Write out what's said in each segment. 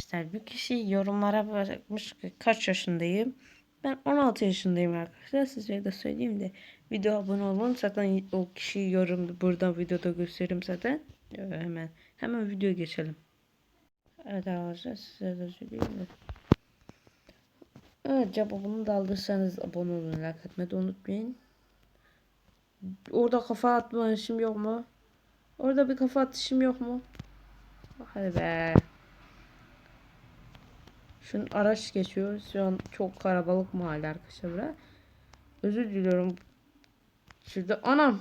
İşte bir kişi yorumlara bırakmış ki kaç yaşındayım. Ben 16 yaşındayım arkadaşlar. Size de söyleyeyim de video abone olun. Zaten o kişi yorum buradan videoda gösteririm zaten. Ee, Hemen hemen video geçelim. Evet arkadaşlar size de söyleyeyim de. Evet cevabını da aldıysanız abone olun. Like da unutmayın. Orada kafa atma işim yok mu? Orada bir kafa atışım yok mu? Hadi be. Şunun araç geçiyor. Şu an çok karabalık mahalle arkadaşlar bura. Özür diliyorum. Şurada anam.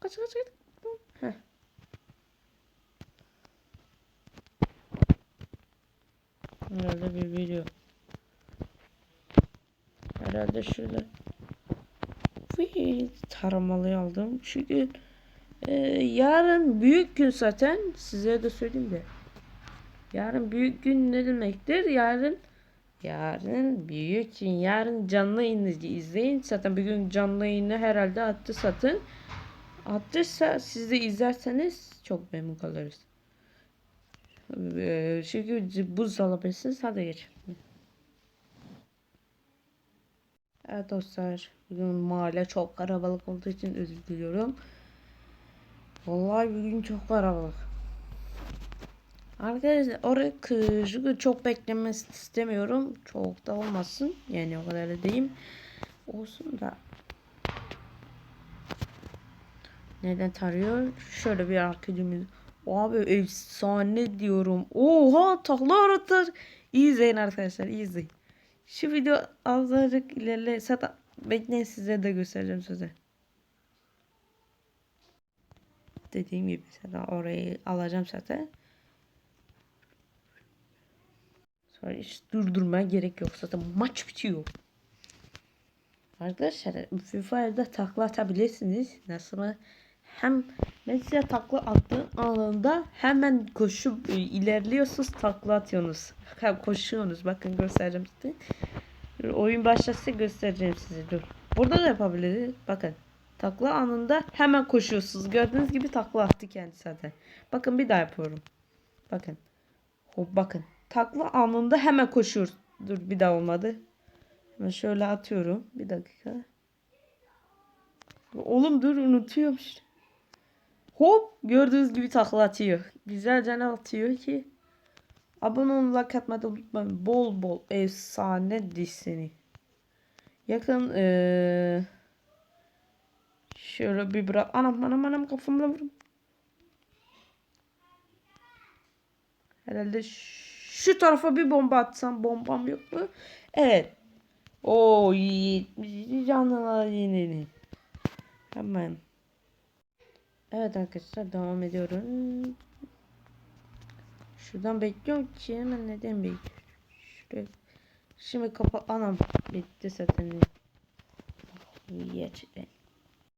Kaç kaç kaç. Heh. Herhalde bir video. Herhalde şurada. Vii, taramalıyı aldım. Çünkü e, yarın büyük gün zaten. Size de söyleyeyim de. Yarın büyük gün ne demektir? Yarın yarın büyük gün. Yarın canlı yayını izleyin. Zaten bir gün canlı yayını herhalde attı satın. Attıysa siz de izlerseniz çok memnun kalırız. Ee, Çünkü buz alabilirsiniz. Hadi geç. Evet dostlar. Bugün mahalle çok karabalık olduğu için özür diliyorum. Vallahi bugün çok karabalık. Arkadaşlar oraya kışık çok beklemesi istemiyorum. Çok da olmasın. Yani o kadar da diyeyim. Olsun da. Neden tarıyor? Şöyle bir arkadaşımız. Abi efsane diyorum. Oha takla aratır. İyi izleyin arkadaşlar iyi izleyin. Şu video azıcık ilerle. Zaten bekleyin size de göstereceğim size. Dediğim gibi zaten orayı alacağım zaten. Sonra hiç durdurmaya gerek yok. Zaten maç bitiyor. Arkadaşlar FIFA'da takla atabilirsiniz. Nasıl mı? Hem mesela takla attığın anında hemen koşup e, ilerliyorsunuz takla atıyorsunuz. Koşuyorsunuz. Bakın göstereceğim size. Oyun başlasa göstereceğim size. Dur. Burada da yapabiliriz. Bakın. Takla anında hemen koşuyorsunuz. Gördüğünüz gibi takla attı kendisi zaten. Bakın bir daha yapıyorum. Bakın. Hop bakın. Takla anında hemen koşuyoruz. Dur bir daha olmadı. Hemen şöyle atıyorum. Bir dakika. Oğlum dur unutuyorum işte. Hop gördüğünüz gibi takla atıyor. Güzelce atıyor ki. Abone olun like atmayı unutmayın. Bol bol efsane dizisini. Yakın eee şöyle bir bırak. Anam anam anam kafamda vurum. Herhalde şu tarafa bir bomba atsam bombam yok mu? Evet. Oo iyi. Canlılar yeni. Hemen. Evet arkadaşlar devam ediyorum. Şuradan bekliyorum ki hemen neden bekliyorum? Şimdi kapa anam bitti zaten. Gerçekten.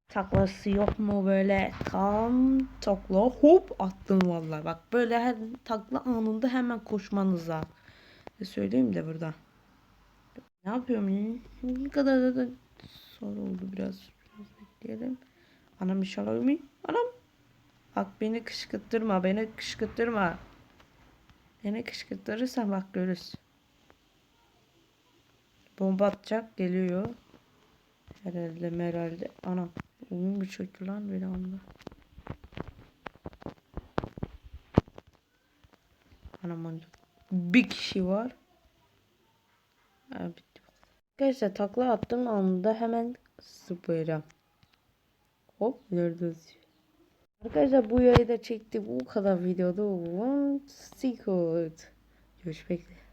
Taklası yok mu böyle tam takla hop attım vallahi bak böyle her takla anında hemen koşmanız lazım. E söyleyeyim de burada. Ne yapıyorum ya? Ne kadar da, da sonra oldu biraz. Biraz bekleyelim. Anam inşallah ölmeyeyim. Anam. Bak beni kışkırtırma. Beni kışkırtırma. Beni kışkırtırırsan bak görürüz. Bomba atacak. Geliyor. Herhalde herhalde. Anam. Oyun bir çöktü lan bir anda. Anam. Bir kişi var. Ha, bitti. Arkadaşlar takla attım anda hemen zıplayacağım. Hop gördünüz. Arkadaşlar bu yayı da çektik. Bu kadar videoda. One secret. Görüşmek üzere.